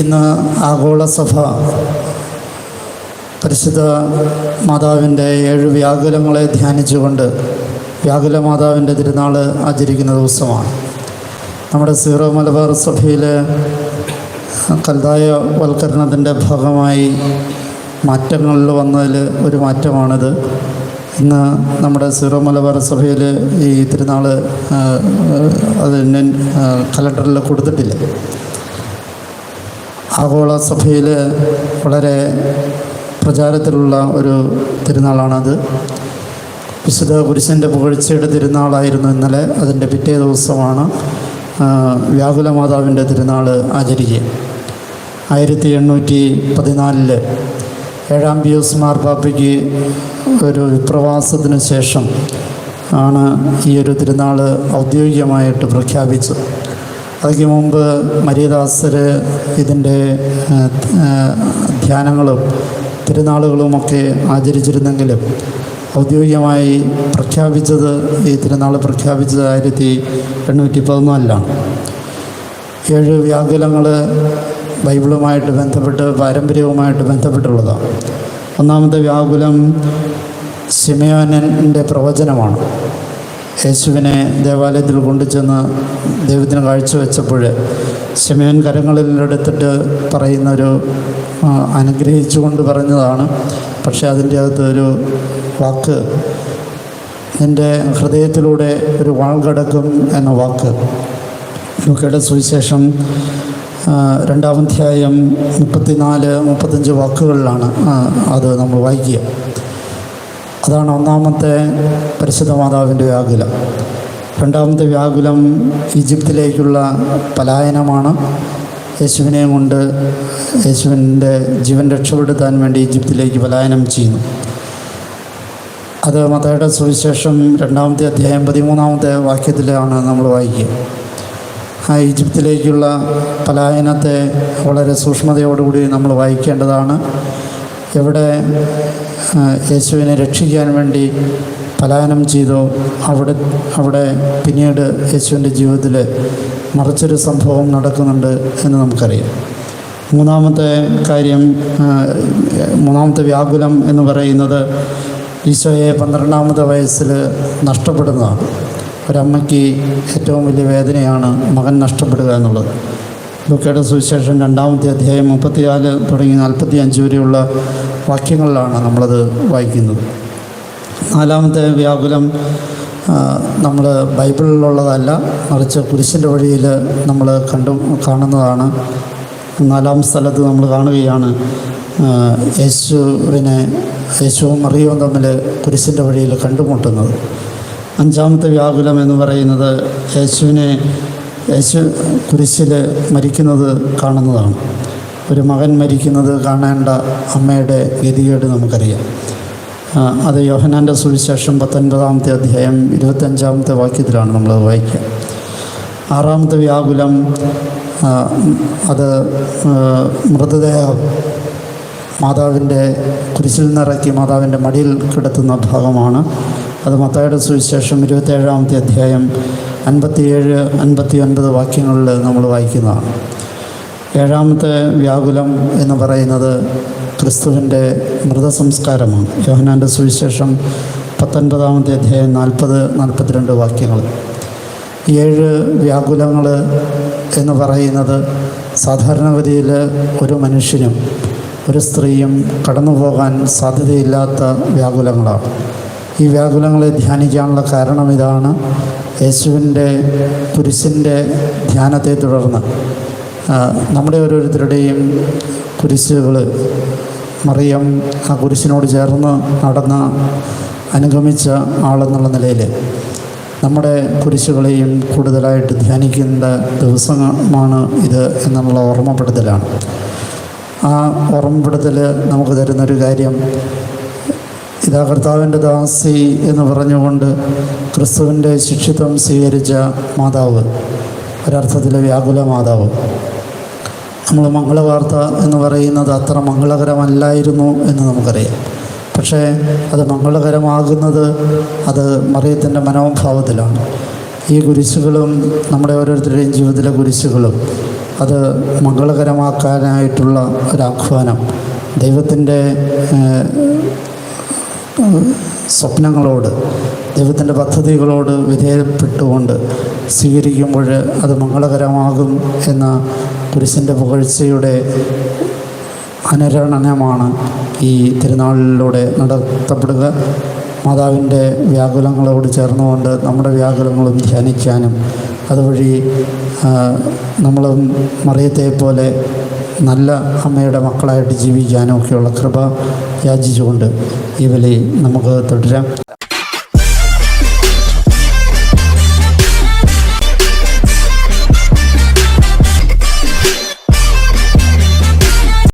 ഇന്ന് ആഗോള സഭ പരിശുദ്ധ മാതാവിന്റെ ഏഴ് വ്യാകുലങ്ങളെ ധ്യാനിച്ചുകൊണ്ട് വ്യാകുല മാതാവിന്റെ തിരുനാൾ ആചരിക്കുന്ന ദിവസമാണ്. നമ്മുടെ സീറോ മലബാർ സഭയിലെ കൽതായ വൽക്കരണത്തിന്റെ ഭാഗമായി മാറ്റങ്ങളിൽ വന്നതിൽ ഒരു മാറ്റമാണിത്. ഇന്ന് നമ്മുടെ സീറോ മലബാർ സഭയിൽ ഈ തിരുനാൾ അതിന് കലണ്ടറിൽ കൊടുത്തിട്ടില്ല. ആഗോള സഭയിൽ വളരെ പ്രചാരത്തിലുള്ള ഒരു തിരുനാളാണത്. വിശുദ്ധ പുരുഷന്റെ പുകഴ്ചയുടെ തിരുനാളായിരുന്നു ഇന്നലെ. അതിന്റെ പിറ്റേ ദിവസമാണ് വ്യാകുല മാതാവിന്റെ തിരുനാൾ ആചരിക്കുക. ആയിരത്തി എണ്ണൂറ്റി പതിനാലിൽ ഏഴാം പിയൂസ് മാർപ്പാപ്പയ്ക്ക് ഒരു വിപ്രവാസത്തിന് ശേഷം ആണ് ഈ ഒരു തിരുനാൾ ഔദ്യോഗികമായിട്ട് പ്രഖ്യാപിച്ചത്. അതിന് മുമ്പ് മരിയദാസർ ഇതിന്റെ ധ്യാനങ്ങളും തിരുനാളുകളുമൊക്കെ ആചരിച്ചിരുന്നെങ്കിലും ഔദ്യോഗികമായി പ്രഖ്യാപിച്ചത് ഈ തിരുനാൾ പ്രഖ്യാപിച്ചത് ആയിരത്തി എണ്ണൂറ്റി പതിനാലിലാണ്. ഏഴ് വ്യാകുലങ്ങൾ ബൈബിളുമായിട്ട് ബന്ധപ്പെട്ട് പാരമ്പര്യവുമായിട്ട് ബന്ധപ്പെട്ടുള്ളതാണ്. ഒന്നാമത്തെ വ്യാകുലം സിമയോനന്റെ പ്രവചനമാണ്. യേശുവിനെ ദേവാലയത്തിൽ കൊണ്ടുചെന്ന് ദൈവത്തിന് കാഴ്ചവെച്ചപ്പോൾ ശിമയൻ കരങ്ങളിലെടുത്തിട്ട് പറയുന്നൊരു ആ, അനുഗ്രഹിച്ചുകൊണ്ട് പറഞ്ഞതാണ്. പക്ഷേ അതിന്റെ അകത്ത് ഒരു വാക്ക് എന്റെ ഹൃദയത്തിലൂടെ ഒരു വാൾ കടക്കും എന്ന വാക്ക്. ലൂക്കയുടെ സുവിശേഷം രണ്ടാമധ്യായം മുപ്പത്തിനാല് മുപ്പത്തഞ്ച് വാക്കുകളിലാണ് അത് നമ്മൾ വായിക്കുക. അതാണ് ഒന്നാമത്തെ പരിശുദ്ധ മാതാവിന്റെ വ്യാകുലം. രണ്ടാമത്തെ വ്യാകുലം ഈജിപ്തിലേക്കുള്ള പലായനമാണ്. യേശുവിനെയും കൊണ്ട് യേശുവിന്റെ ജീവൻ രക്ഷപ്പെടുത്താൻ വേണ്ടി ഈജിപ്തിലേക്ക് പലായനം ചെയ്യുന്നു. അത് മതയുടെ സുവിശേഷം രണ്ടാമത്തെ അധ്യായം പതിമൂന്നാമത്തെ വാക്യത്തിലാണ് നമ്മൾ വായിക്കുക. ആ ഈജിപ്തിലേക്കുള്ള പലായനത്തെ വളരെ സൂക്ഷ്മതയോടുകൂടി നമ്മൾ വായിക്കേണ്ടതാണ്. എവിടെ യേശുവിനെ രക്ഷിക്കാൻ വേണ്ടി പലായനം ചെയ്തോ അവിടെ അവിടെ പിന്നീട് യേശുവിന്റെ ജീവിതത്തിൽ മറിച്ചൊരു സംഭവം നടക്കുന്നുണ്ട് എന്ന് നമുക്കറിയാം. മൂന്നാമത്തെ കാര്യം മൂന്നാമത്തെ വ്യാകുലം എന്ന് പറയുന്നത് ഈശോയെ പന്ത്രണ്ടാമത്തെ വയസ്സിൽ നഷ്ടപ്പെടുന്നതാണ്. ഒരമ്മയ്ക്ക് ഏറ്റവും വലിയ വേദനയാണ് മകൻ നഷ്ടപ്പെടുക എന്നുള്ളത്. ലൂക്കയുടെ സുവിശേഷം രണ്ടാമത്തെ അധ്യായം മുപ്പത്തിനാല് തുടങ്ങി നാൽപ്പത്തി അഞ്ച് വരെയുള്ള വാക്യങ്ങളിലാണ് നമ്മളത് വായിക്കുന്നത്. നാലാമത്തെ വ്യാകുലം നമ്മൾ ബൈബിളിലുള്ളതല്ല മറിച്ച് കുരിശിന്റെ വഴിയിൽ നമ്മൾ കണ്ടു കാണുന്നതാണ്. നാലാം സ്ഥലത്ത് നമ്മൾ കാണുകയാണ് യേശുവിനെ യേശുവും മറിയവും തമ്മിൽ കുരിശിന്റെ വഴിയിൽ കണ്ടുമുട്ടുന്നത്. അഞ്ചാമത്തെ വ്യാകുലം എന്ന് പറയുന്നത് യേശുവിനെ യേശു കുരിശിൽ മരിക്കുന്നത് കാണുന്നതാണ്. ഒരു മകൻ മരിക്കുന്നത് കാണേണ്ട അമ്മയുടെ ഗതികേട് നമുക്കറിയാം. അത് യോഹനാന്റെ സുവിശേഷം പത്തൊൻപതാമത്തെ അധ്യായം ഇരുപത്തഞ്ചാമത്തെ വാക്യത്തിലാണ് നമ്മളത് വായിക്കുക. ആറാമത്തെ വ്യാകുലം അത് മൃതദേഹം മാതാവിന്റെ കുരിശിൽ നിറക്കി മാതാവിന്റെ മടിയിൽ കിടത്തുന്ന ഭാഗമാണ്. അത് മത്തായുടെ സുവിശേഷം ഇരുപത്തേഴാമത്തെ അധ്യായം അൻപത്തിയേഴ് അൻപത്തി ഒൻപത് വാക്യങ്ങളിൽ നമ്മൾ വായിക്കുന്നതാണ്. ഏഴാമത്തെ വ്യാകുലം എന്ന് പറയുന്നത് ക്രിസ്തുവിന്റെ മൃതസംസ്കാരമാണ്. യോഹനാന്റെ സുവിശേഷം പത്തൊൻപതാമത്തെ അധ്യായം നാൽപ്പത് നാൽപ്പത്തിരണ്ട് വാക്യങ്ങൾ. ഏഴ് വ്യാകുലങ്ങൾ എന്ന് പറയുന്നത് സാധാരണഗതിയിൽ ഒരു മനുഷ്യനും ഒരു സ്ത്രീയും കടന്നു പോകാൻ സാധ്യതയില്ലാത്ത വ്യാകുലങ്ങളാണ്. ഈ വ്യാകുലങ്ങളെ ധ്യാനിക്കാനുള്ള കാരണം ഇതാണ്. യേശുവിന്റെ കുരിശിന്റെ ധ്യാനത്തെ തുടർന്ന് നമ്മുടെ ഓരോരുത്തരുടെയും കുരിശുകൾ മറിയം ആ കുരിശിനോട് ചേർന്ന് നടന്ന് അനുഗമിച്ച ആളെന്നുള്ള നിലയിൽ നമ്മുടെ കുരിശുകളെയും കൂടുതലായിട്ട് ധ്യാനിക്കേണ്ട ദിവസമാണ് ഇത് എന്നുള്ള ഓർമ്മപ്പെടുത്തലാണ്. ആ ഓർമ്മപ്പെടുത്തൽ നമുക്ക് തരുന്നൊരു കാര്യം ഇതാ കർത്താവിന്റെ ദാസി എന്ന് പറഞ്ഞുകൊണ്ട് ക്രിസ്തുവിന്റെ ശിക്ഷിത്വം സ്വീകരിച്ച മാതാവ്. ഒരർത്ഥത്തിൽ വ്യാകുല മാതാവ്. നമ്മൾ മംഗളവാർത്ത എന്ന് പറയുന്നത് അത്ര മംഗളകരമല്ലായിരുന്നു എന്ന് നമുക്കറിയാം. പക്ഷേ അത് മംഗളകരമാകുന്നത് അത് മറിയത്തിന്റെ മനോഭാവത്തിലാണ്. ഈ കുരിശുകളും നമ്മുടെ ഓരോരുത്തരുടെയും ജീവിതത്തിലെ കുരിശുകളും അത് മംഗളകരമാക്കാനായിട്ടുള്ള ഒരാഹ്വാനം. ദൈവത്തിന്റെ സ്വപ്നങ്ങളോട് ദൈവത്തിന്റെ പദ്ധതികളോട് വിധേയപ്പെട്ടുകൊണ്ട് സ്വീകരിക്കുമ്പോൾ അത് മംഗളകരമാകും എന്ന കുരിശിന്റെ പുകഴ്ചയുടെ അനുരണനമാണ് ഈ തിരുനാളിലൂടെ നടത്തപ്പെടുക. മാതാവിന്റെ വ്യാകുലങ്ങളോട് ചേർന്നുകൊണ്ട് നമ്മുടെ വ്യാകുലങ്ങളും ധ്യാനിക്കാനും അതുവഴി നമ്മളും മറിയത്തെ പോലെ നല്ല അമ്മയുടെ മക്കളായിട്ട് ജീവിക്കാനും ഒക്കെയുള്ള കൃപ യാചിച്ചുകൊണ്ട് ഈ വിലയിൽ നമുക്ക് തുടരാം.